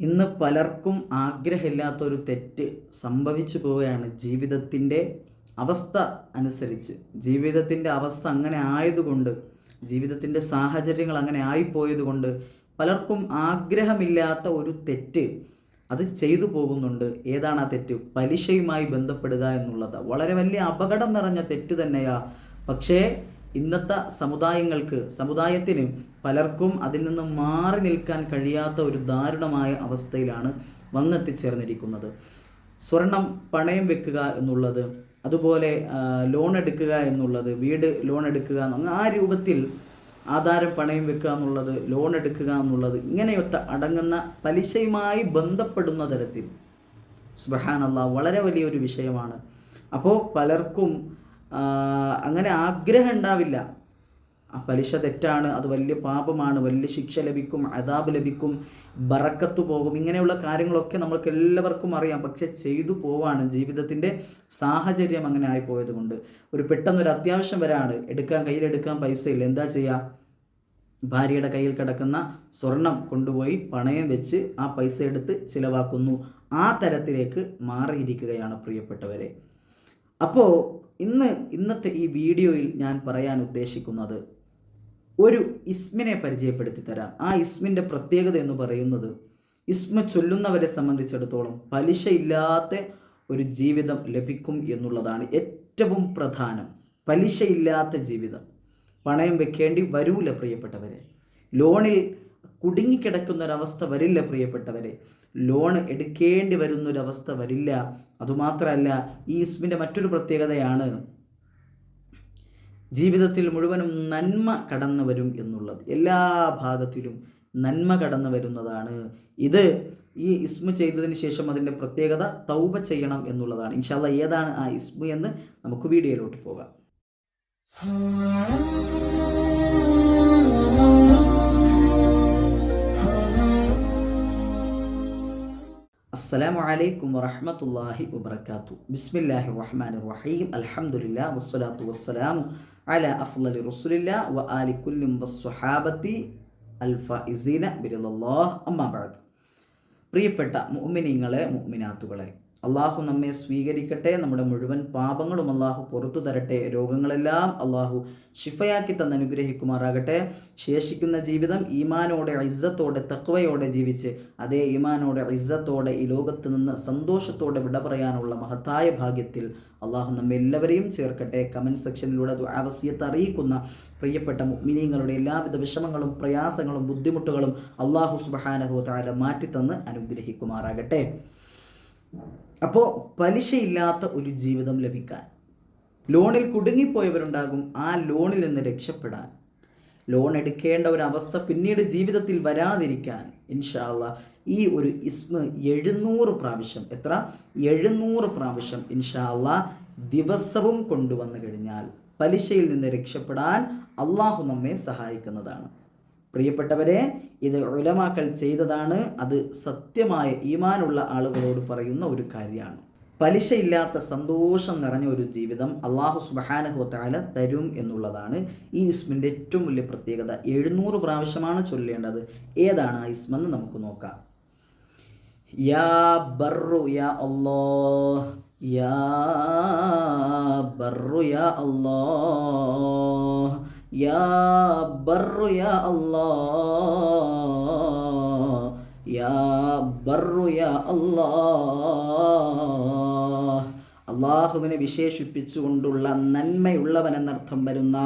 ഇന്ന് പലർക്കും ആഗ്രഹമില്ലാത്തൊരു തെറ്റ് സംഭവിച്ചു പോവുകയാണ്. ജീവിതത്തിന്റെ അവസ്ഥ അനുസരിച്ച്. ജീവിതത്തിന്റെ അവസ്ഥ അങ്ങനെ ആയതുകൊണ്ട് ജീവിതത്തിന്റെ സാഹചര്യങ്ങൾ അങ്ങനെ ആയിപ്പോയതുകൊണ്ട് പലർക്കും ആഗ്രഹമില്ലാത്ത ഒരു തെറ്റ് അത് ചെയ്തു പോകുന്നുണ്ട്. ഏതാണ് ആ തെറ്റ്? പലിശയുമായി ബന്ധപ്പെടുക എന്നുള്ളത്. വളരെ വലിയ അപകടം നിറഞ്ഞ തെറ്റ് തന്നെയാ. പക്ഷേ ഇന്നത്തെ സമുദായങ്ങൾക്ക് സമുദായത്തിന് പലർക്കും അതിൽ നിന്ന് മാറി നിൽക്കാൻ കഴിയാത്ത ഒരു ദാരുണമായ അവസ്ഥയിലാണ് വന്നെത്തിച്ചേർന്നിരിക്കുന്നത്. സ്വർണം പണയം വെക്കുക എന്നുള്ളത് അതുപോലെ ലോൺ എടുക്കുക എന്നുള്ളത് വീട് ലോൺ എടുക്കുക ആ രൂപത്തിൽ ആധാരം പണയം വെക്കുക എന്നുള്ളത് ലോൺ എടുക്കുക എന്നുള്ളത് ഇങ്ങനെയൊക്കെ അടങ്ങുന്ന പലിശയുമായി ബന്ധപ്പെടുന്ന തരത്തിൽ. സുബഹാനല്ല വളരെ വലിയൊരു വിഷയമാണ്. അപ്പോൾ പലർക്കും അങ്ങനെ ആഗ്രഹം ഉണ്ടാവില്ല. ആ പലിശ തെറ്റാണ് അത് വലിയ പാപമാണ് വലിയ ശിക്ഷ ലഭിക്കും അതാബ് ലഭിക്കും ബറക്കത്ത് പോകും ഇങ്ങനെയുള്ള കാര്യങ്ങളൊക്കെ നമ്മൾക്ക് എല്ലാവർക്കും അറിയാം. പക്ഷെ ചെയ്തു പോവാണ്. ജീവിതത്തിന്റെ സാഹചര്യം അങ്ങനെ ആയിപ്പോയത് കൊണ്ട് ഒരു പെട്ടെന്നൊരു അത്യാവശ്യം വരാണ്. എടുക്കാൻ കയ്യിലെടുക്കാൻ പൈസ ഇല്ല എന്താ ചെയ്യുക ഭാര്യയുടെ കയ്യിൽ കിടക്കുന്ന സ്വർണം കൊണ്ടുപോയി പണയം വെച്ച് ആ പൈസ എടുത്ത് ചിലവാക്കുന്നു. ആ തരത്തിലേക്ക് മാറിയിരിക്കുകയാണ് പ്രിയപ്പെട്ടവരെ. അപ്പോൾ ഇന്ന് ഇന്നത്തെ ഈ വീഡിയോയിൽ ഞാൻ പറയാൻ ഉദ്ദേശിക്കുന്നത് ഒരു ഇസ്മിനെ പരിചയപ്പെടുത്തി തരാം. ആ ഇസ്മിന്റെ പ്രത്യേകത എന്ന് പറയുന്നത് ഇസ്മ ചൊല്ലുന്നവരെ സംബന്ധിച്ചിടത്തോളം പലിശയില്ലാത്ത ഒരു ജീവിതം ലഭിക്കും എന്നുള്ളതാണ് ഏറ്റവും പ്രധാനം. പലിശയില്ലാത്ത ജീവിതം. പണയം വെക്കേണ്ടി വരൂല പ്രിയപ്പെട്ടവരെ. ലോണിൽ കുടുങ്ങിക്കിടക്കുന്ന ഒരവസ്ഥ വരില്ല പ്രിയപ്പെട്ടവരെ. ലോൺ എടുക്കേണ്ടി വരുന്നൊരവസ്ഥ വരില്ല. അതുമാത്രമല്ല ഈ ഇസ്മിന്റെ മറ്റൊരു പ്രത്യേകതയാണ് ജീവിതത്തിൽ മുഴുവനും നന്മ കടന്നു വരും എന്നുള്ളത്. എല്ലാ ഭാഗത്തിലും നന്മ കടന്നു വരുന്നതാണ്. ഇത് ഈ ഇസ്മ ചെയ്തതിന് ശേഷം അതിന്റെ പ്രത്യേകത തൗബ ചെയ്യണം എന്നുള്ളതാണ്. ഇൻഷാല്ല ഏതാണ് ആ ഇസ്മു എന്ന് നമുക്ക് വീഡിയോയിലോട്ട് പോകാം. അസ്സലാമു അലൈക്കും വറഹ്മത്തുള്ളാഹി വബർക്കാത്തു ബിസ്മില്ലാഹി റഹ്മാൻ റഹീം. അൽഹംദുലില്ലാ വസ്സലാത്തു വസ്സലാമു അല അഫ്ലി റസുലില്ല വ ആലി കുല്ലും വസ്സുഹാബത്തി അൽ ഫൈസീന ബിറലല്ലാഹ് അമ്മാ ബഅദ്. പ്രിയപ്പെട്ട മുഅ്മിനീങ്ങളെ മുഅ്മിനാത്തുകളെ അള്ളാഹു നമ്മെ സ്വീകരിക്കട്ടെ. നമ്മുടെ മുഴുവൻ പാപങ്ങളും അള്ളാഹു പുറത്തു തരട്ടെ. രോഗങ്ങളെല്ലാം അള്ളാഹു ഷിഫയാക്കി തന്ന് അനുഗ്രഹിക്കുമാറാകട്ടെ. ശേഷിക്കുന്ന ജീവിതം ഈമാനോടെ ഇസ്സത്തോടെ തക്വയോടെ ജീവിച്ച് അതേ ഈമാനോടെ ഇസ്സത്തോടെ ഈ ലോകത്ത് നിന്ന് സന്തോഷത്തോടെ വിട പറയാനുള്ള മഹത്തായ ഭാഗ്യത്തിൽ അള്ളാഹു നമ്മെ എല്ലാവരെയും ചേർക്കട്ടെ. കമന്റ് സെക്ഷനിലൂടെ ആവശ്യത്തെ അറിയിക്കുന്ന പ്രിയപ്പെട്ട മുഅ്മിനീങ്ങളുടെ എല്ലാവിധ വിഷമങ്ങളും പ്രയാസങ്ങളും ബുദ്ധിമുട്ടുകളും അള്ളാഹു സുബാനഹു താര മാറ്റിത്തന്ന് അനുഗ്രഹിക്കുമാറാകട്ടെ. അപ്പോൾ പലിശയില്ലാത്ത ഒരു ജീവിതം ലഭിക്കാൻ. ലോണിൽ കുടുങ്ങിപ്പോയവരുണ്ടാകും ആ ലോണിൽ നിന്ന് രക്ഷപ്പെടാൻ. ലോൺ എടുക്കേണ്ട ഒരു അവസ്ഥ പിന്നീട് ജീവിതത്തിൽ വരാതിരിക്കാൻ ഇൻഷാല്ല ഈ ഒരു ഇസ്മ എഴുന്നൂറ് പ്രാവശ്യം എത്ര? എഴുന്നൂറ് പ്രാവശ്യം ഇൻഷാല്ല ദിവസവും കൊണ്ടുവന്നു കഴിഞ്ഞാൽ പലിശയിൽ നിന്ന് രക്ഷപ്പെടാൻ അള്ളാഹു നമ്മെ സഹായിക്കുന്നതാണ്. പ്രിയപ്പെട്ടവരെ ഇത് ഉലമാക്കൾ ചെയ്തതാണ്. അത് സത്യമായ ഈമാനുള്ള ആളുകളോട് പറയുന്ന ഒരു കാര്യമാണ്. പലിശയില്ലാത്ത സന്തോഷം നിറഞ്ഞ ഒരു ജീവിതം അള്ളാഹു സുബഹാനഹുത്താല തരും എന്നുള്ളതാണ് ഈ ഇസ്മിന്റെ ഏറ്റവും വലിയ പ്രത്യേകത. എഴുന്നൂറ് പ്രാവശ്യമാണ് ചൊല്ലേണ്ടത്. ഏതാണ് ആ ഇസ്മെന്ന് നമുക്ക് നോക്കാം. യാ ബർറു യാ അല്ലാഹ് യാ ബർറു യാ അല്ലാഹ് യാ بر യാ الله യാ بر യാ അല്ലാഹ് അള്ളാഹുവിനെ വിശേഷിപ്പിച്ചുകൊണ്ടുള്ള നന്മയുള്ളവൻ എന്നർത്ഥം വരുന്ന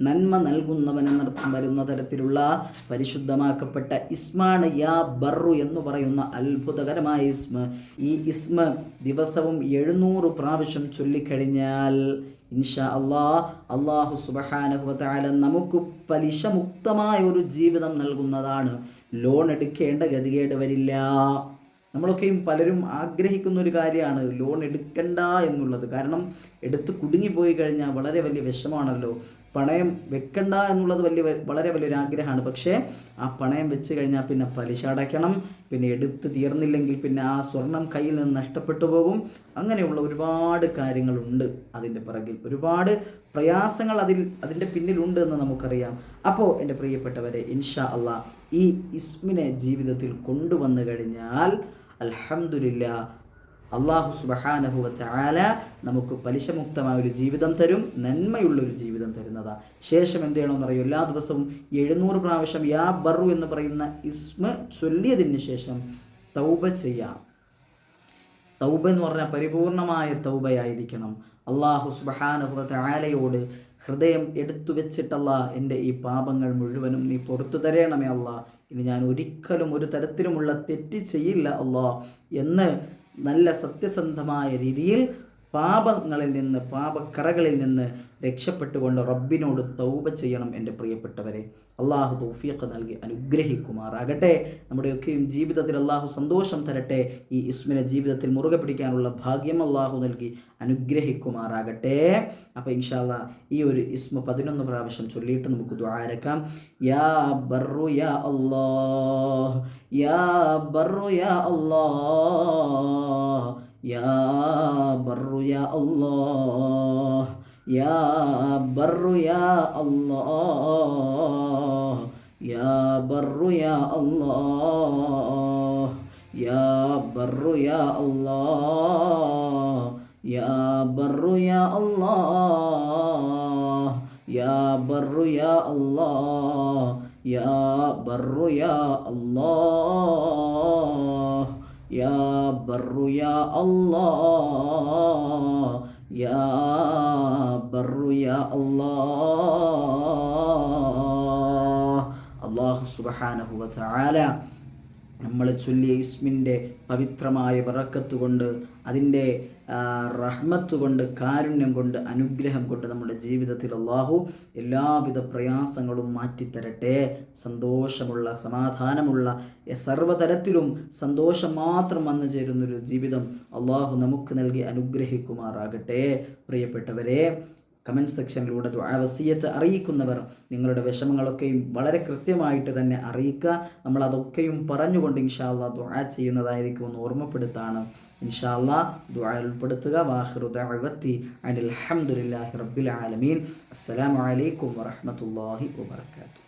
നന്മ നൽകുന്നവൻ എന്നർത്ഥം വരുന്ന തരത്തിലുള്ള പരിശുദ്ധമാക്കപ്പെട്ട ഇസ്മാണ് യാ ബറു എന്ന് പറയുന്ന അത്ഭുതകരമായ ഇസ്മ. ഈ ഇസ്മ ദിവസവും എഴുന്നൂറ് പ്രാവശ്യം ചൊല്ലിക്കഴിഞ്ഞാൽ ഇൻഷാ അള്ളാ അള്ളാഹു സുബഹാനഹുവല നമുക്ക് പലിശമുക്തമായ ഒരു ജീവിതം നൽകുന്നതാണ്. ലോൺ എടുക്കേണ്ട ഗതികേട് വരില്ല. നമ്മളൊക്കെയും പലരും ആഗ്രഹിക്കുന്ന ഒരു കാര്യമാണ് ലോൺ എടുക്കണ്ട എന്നുള്ളത്. കാരണം എടുത്ത് കുടുങ്ങിപ്പോയി കഴിഞ്ഞാൽ വളരെ വലിയ വിഷമാണല്ലോ പണയം വെക്കണ്ട എന്നുള്ളത് വലിയ വളരെ വലിയൊരു ആഗ്രഹമാണ്. പക്ഷേ ആ പണയം വെച്ച് കഴിഞ്ഞാൽ പിന്നെ പലിശ അടയ്ക്കണം പിന്നെ എടുത്ത് തീർന്നില്ലെങ്കിൽ പിന്നെ ആ സ്വർണം കയ്യിൽ നിന്ന് നഷ്ടപ്പെട്ടു പോകും. അങ്ങനെയുള്ള ഒരുപാട് കാര്യങ്ങളുണ്ട് അതിന്റെ പിറകിൽ. ഒരുപാട് പ്രയാസങ്ങൾ അതിൽ അതിന്റെ പിന്നിലുണ്ട് എന്ന് നമുക്കറിയാം. അപ്പോൾ എന്റെ പ്രിയപ്പെട്ടവരെ ഇൻഷാ അള്ളാ ഈ ഇസ്മിനെ ജീവിതത്തിൽ കൊണ്ടുവന്നു കഴിഞ്ഞാൽ അൽഹംദുലില്ല അള്ളാഹു സുബഹാനഹുവ ചാല നമുക്ക് പലിശമുക്തമായ ഒരു ജീവിതം തരും നന്മയുള്ള ഒരു ജീവിതം തരുന്നതാ. ശേഷം എന്ത് ചെയ്യണമെന്ന് അറിയോ? എല്ലാ ദിവസവും എഴുന്നൂറ് പ്രാവശ്യം യാ ബറു എന്ന് പറയുന്ന ഇസ്മ ചൊല്ലിയതിന് ശേഷം തൗബ ചെയ്യാം. തൗബ എന്ന് പറഞ്ഞാൽ പരിപൂർണമായ തൗബയായിരിക്കണം. അള്ളാഹു സുബഹാനഹുറത്തെ ആലയോട് ഹൃദയം എടുത്തു വെച്ചിട്ടല്ല എന്റെ ഈ പാപങ്ങൾ മുഴുവനും നീ പുറത്തു തരേണമേ അല്ല. ഇനി ഞാൻ ഒരിക്കലും ഒരു തരത്തിലുമുള്ള തെറ്റ് ചെയ്യില്ല അല്ല എന്ന് നല്ല സത്യസന്ധമായ രീതിയിൽ പാപങ്ങളിൽ നിന്ന് പാപക്കറകളിൽ നിന്ന് രക്ഷപ്പെട്ടുകൊണ്ട് റബ്ബിനോട് തൗബ ചെയ്യണം എന്റെ പ്രിയപ്പെട്ടവരെ. അള്ളാഹു തൗഫീഖ് നൽകി അനുഗ്രഹിക്കുമാറാകട്ടെ. നമ്മുടെയൊക്കെയും ജീവിതത്തിൽ അള്ളാഹു സന്തോഷം തരട്ടെ. ഈ ഇസ്മിനെ ജീവിതത്തിൽ മുറുകെ പിടിക്കാനുള്ള ഭാഗ്യം അള്ളാഹു നൽകി അനുഗ്രഹിക്കുമാറാകട്ടെ. അപ്പോൾ ഇൻഷാല്ല ഈ ഒരു ഇസ്മ പതിനൊന്ന് പ്രാവശ്യം ചൊല്ലിയിട്ട് നമുക്ക് ദ്വാരക്കാം യാ ബറു യാ അല്ലാഹ് യാ ബറു യാ അല്ലാഹ്. يا بر يا الله يا بر يا الله يا بر يا الله يا بر يا الله يا بر يا الله يا بر يا الله يا بر يا الله يا بر يا الله يا بر يا الله الله سبحانه وتعالى നമ്മൾ ചൊല്ലിയ ഇസ്മിന്റെ പവിത്രമായ വിറക്കത്ത് കൊണ്ട് അതിന്റെ റഹ്മത്ത് കൊണ്ട് കാരുണ്യം കൊണ്ട് അനുഗ്രഹം കൊണ്ട് നമ്മുടെ ജീവിതത്തിൽ അള്ളാഹു എല്ലാവിധ പ്രയാസങ്ങളും മാറ്റിത്തരട്ടെ. സന്തോഷമുള്ള സമാധാനമുള്ള സർവതരത്തിലും സന്തോഷം മാത്രം വന്നു ചേരുന്നൊരു ജീവിതം അള്ളാഹു നമുക്ക് നൽകി അനുഗ്രഹിക്കുമാറാകട്ടെ. പ്രിയപ്പെട്ടവരെ കമന്റ് സെക്ഷനിലൂടെ വസീയത്ത് അറിയിക്കുന്നവർ നിങ്ങളുടെ വിഷമങ്ങളൊക്കെയും വളരെ കൃത്യമായിട്ട് തന്നെ അറിയിക്കുക. നമ്മൾ അതൊക്കെയും പറഞ്ഞുകൊണ്ട് ഇൻഷാല്ല ദുആ ചെയ്യുന്നതായിരിക്കും എന്ന് ഓർമ്മപ്പെടുത്താണ്. ഇൻഷാല്ല ദുആ ഉൾപ്പെടുത്തുക. വാഹിറു ദഅവത്തി അനിൽ അൽഹംദുലില്ലാഹി റബ്ബിൽ ആലമീൻ. അസ്സലാമു അലൈക്കും വറഹ്മത്തുള്ളാഹി വബർക്കാത്തു